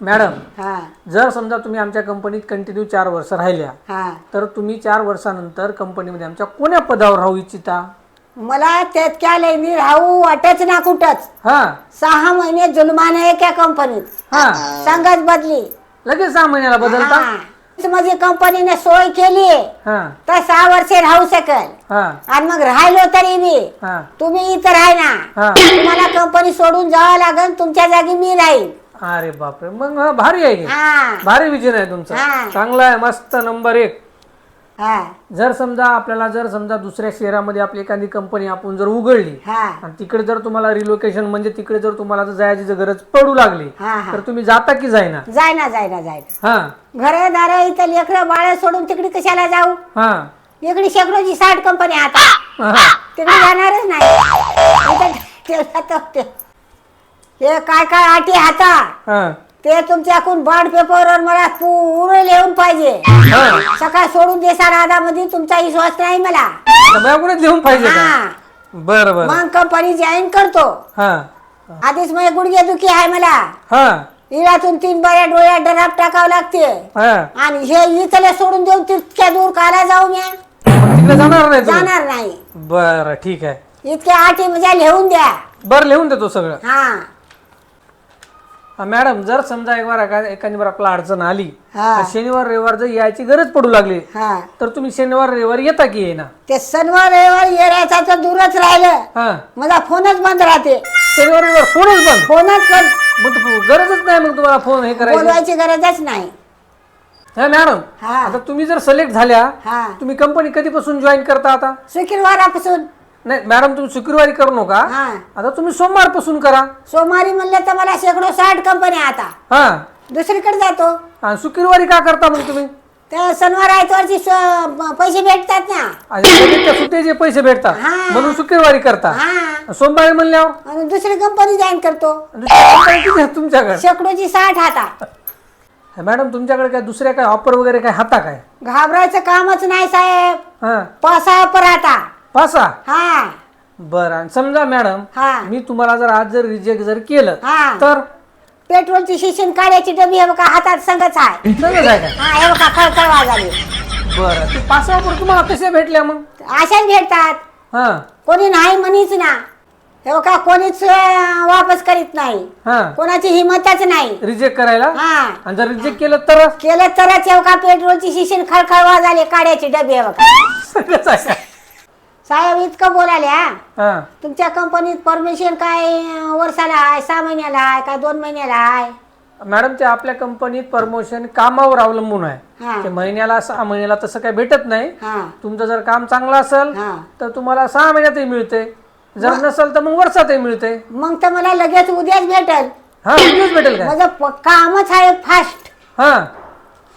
Madam हा. जर समजा तुम्ही आमच्या कंपनीत कंटिन्यू चार वर्ष राहिल्या हा. तर तुम्ही चार वर्षानंतर कंपनीमध्ये आमच्या कोण्या पदावर राहू इच्छिता? मला त्यात लाईनी राहू वाटच ना कुठंच. हा. सहा महिने जुलमाने एका कंपनीत. हा. संघच बदली. लगेच सहा महिन्याला बदलता? हा. माझी कंपनीने सोय केली हा. तर सहा वर्षे राहू शकेल. हा. आणि मग राहिलो तरी मी हा. तुम्ही इथं राह ना. हा. तुम्हाला कंपनी सोडून जावं लागेल तुमच्या जागी मी राहील अरे बापरे. मग हा, भारी आहे. की हा. भारी विजन आहे तुमचं. हा. चांगला आहे मस्त नंबर एक. हा. जर समजा आपल्याला जर समजा दुसऱ्या शहरामध्ये आपली एखादी कंपनी आपण जर उघडली हा. आणि तिकडे जर तुम्हाला रिलोकेशन म्हणजे तिकडे जर तुम्हाला जर जायची जर गरज पडू लागली हा हा. तर तुम्ही जाता की जायना? जाय ना जाय ना जाय ना हा. घरदार इथं लेकरं बाळ सोडून तिकडे कशाला जाऊ? हा. इकडे शेकडोची साठ कंपनी आता. हा. तिकडे जाणारच नाही. इथं ठेवला तर ते- हे काय काय आटी हाता? हा. ते तुमच्याकडून बॉन्ड पेपरवर मला पूर्ण लिहून पाहिजे. हा. सकाळ सोडून देसा राधामध्ये तुमचा विश्वास नाही मला. लिहून पाहिजे का? हा. बरं बरं. मग कंपनी जॉईन करतो. हा. आधीच माझे गुडघे दुखी आहे मला. हा. इलातून तीन बऱ्या डोळ्या डराप टाकावं लागते. हा. आणि हे इथले सोडून देऊन तितक्या दूर काला जाऊ मी मग तिकडे जाणार नाही जाणार नाही. बरं ठीक आहे. इतक्या आठी म्हणजे लिहून द्या. बरं लिहून देतो सगळं. हा, मॅडम जर समजा एक एका- एखादी बार आपला अडचण आली हा. तर शनिवार रविवार जर यायची गरज पडू लागली हा. तर तुम्ही शनिवार रविवार येता की येईना? ते शनिवार रविवार येण्याचा तर दूरच राहिलं. हा. माझा फोनच बंद राहते. शनिवार रविवार फोनच बंद? फोनच बंद. मग तर गरजच नाही मग तुम्हाला फोन हे करायची. बोलवायची गरजच नाही. हा मॅडम हा. आता तुम्ही जर सिलेक्ट झाल्या हा. तुम्ही कंपनी कधीपासून जॉईन करता आता? शुक्रवारापासून. नाही मॅडम तुम्ही शुक्रवारी करू नका. हा. आता तुम्ही सोमवारपासून करा. सोमवारी म्हणलं तर मला शेकडो साठ कंपन्या आता. हा. दुसरीकडे जातो. आणि शुक्रवारी का करता मग तुम्ही? तर शनिवार आयतवारची स- पैसे भेटतात ना. आणि सुट्टीचे पैसे भेटतात हा. म्हणून शुक्रवारी करता. हा. सोमवारी म्हणल्यावर? आणि दुसरी कंपनी जॉईन करतो. दुसऱ्या company किती आहेत तुमच्याकडे? शेकडोची साठ हाता मॅडम तुमच्याकडे काय दुसऱ्या काय ऑफर वगैरे काय हाता काय? घाबरायचं कामच नाही साहेब. हा. पासा पासा? हा. बरं आणि समजा मॅडम हा. मी तुम्हाला जर आज जर रिजेक्ट जर केलं हा. तर? पेट्रोलची शिशीन काढ्याची डबी हे बघा हातात संगच आहे. सगळं आहे काय हा हे बघा खळखळ वाजाली. बरं ते पासा ऑफर तुम्हाला कसे भेटल्या मग? अशाच भेटतात. हा. कोणी नाही म्हणीच ना. हे बघा कोणीच अं, वापस करीत नाही. हा. कोणाची हिंमतच नाही. रिजेक्ट करायला? हा. आणि जर रिजेक्ट केलं तर केलं तरच हे बघा पेट्रोलची शिशीन खळखळ वाजाली काढ्याची डबी हे बघा. सगळंच आहे काय साहेब इतकं बोलाले हा? हा. तुमच्या कंपनीत परमिशन काय अं, वर्षाला आहे सहा महिन्याला आहे काय दोन महिन्याला आहे मॅडम ते आपल्या कंपनीत प्रमोशन कामावर अवलंबून आहे. ते महिन्याला सहा महिन्याला तसं काही भेटत नाही. हा. तुमचं जर काम चांगलं असेल हा. तर तुम्हाला सहा महिन्यातही मिळते. जर नसेल तर मग वर्षातही मिळते. मग तर मला लगेच उद्याच भेटल. हा भेटेल काय? माझं प- कामच आहे फास्ट हा.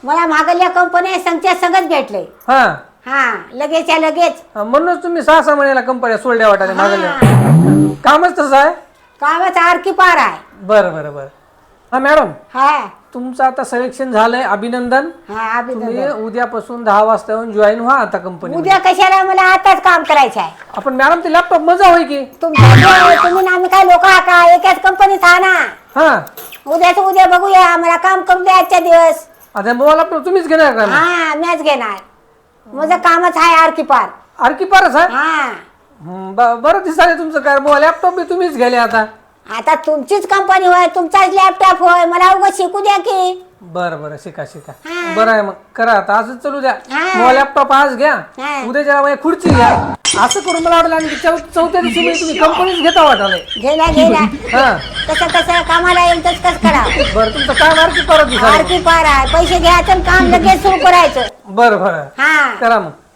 मला मागल्या कंपन्या संख्या सगळंच भेटले. हा. हा लगेचच्या लगेच. हा, म्हणूनच तुम्ही सहा सहा महिन्याला कंपन्या सोडल्या वाटायला मागल्या. कामच तसं आहे? कामच आरकी पार आहे. बरं बरं बरं. हा मॅडम. हा. तुमचं आता सिलेक्शन झालंय अभिनंदन. हा तुम्ही उद्यापासून दहा वाजता येऊन जॉईन व्हा आता कंपनी उद्या कशाला मला आताच काम करायचं आहे? आपण मॅडम ते लॅपटॉप मजा होई की? तुम्ही ना आम्ही काय लोक हा का? एकाच कंपनीत हा ना? हा. उद्याच उद्या बघूया. मला काम करू द्या आजच्या दिवस. आता मोबाईल लॅपटॉप तुम्हीच घेणार का? हा मॅच घेणार. माझं कामच आहे आरकी पार आरकी पारच आहे? हा. हं, ब- बरं दिसाले तुमचं काय मोबाईल लॅपटॉप बी तुम्हीच गेले आता. आता तुमचीच कंपनी होय तुमचाच लॅपटॉप होय मला उगाच शिकू द्या की. बरं बरं शिका शिका. हा. बरं आहे मग. करा आता. असंच चालू द्या. हा. मोबाईल लॅपटॉप आज घ्या. हा. उद्याच्या माझ्या खुर्ची घ्या. असं करून मला वाटलं आणि चौ- चौथ्या दिवशी मी तुम्ही कंपनीच घेता वाटाले. घेला घेला हा. कसं कसं कामाला येईल तस कसं करा बरं तुमचं काय आरकी परत आरती पार आहे पैसे घ्यायचं आणि काम लगेच सुरू करायचं. बरं बरं. हा. करा मग.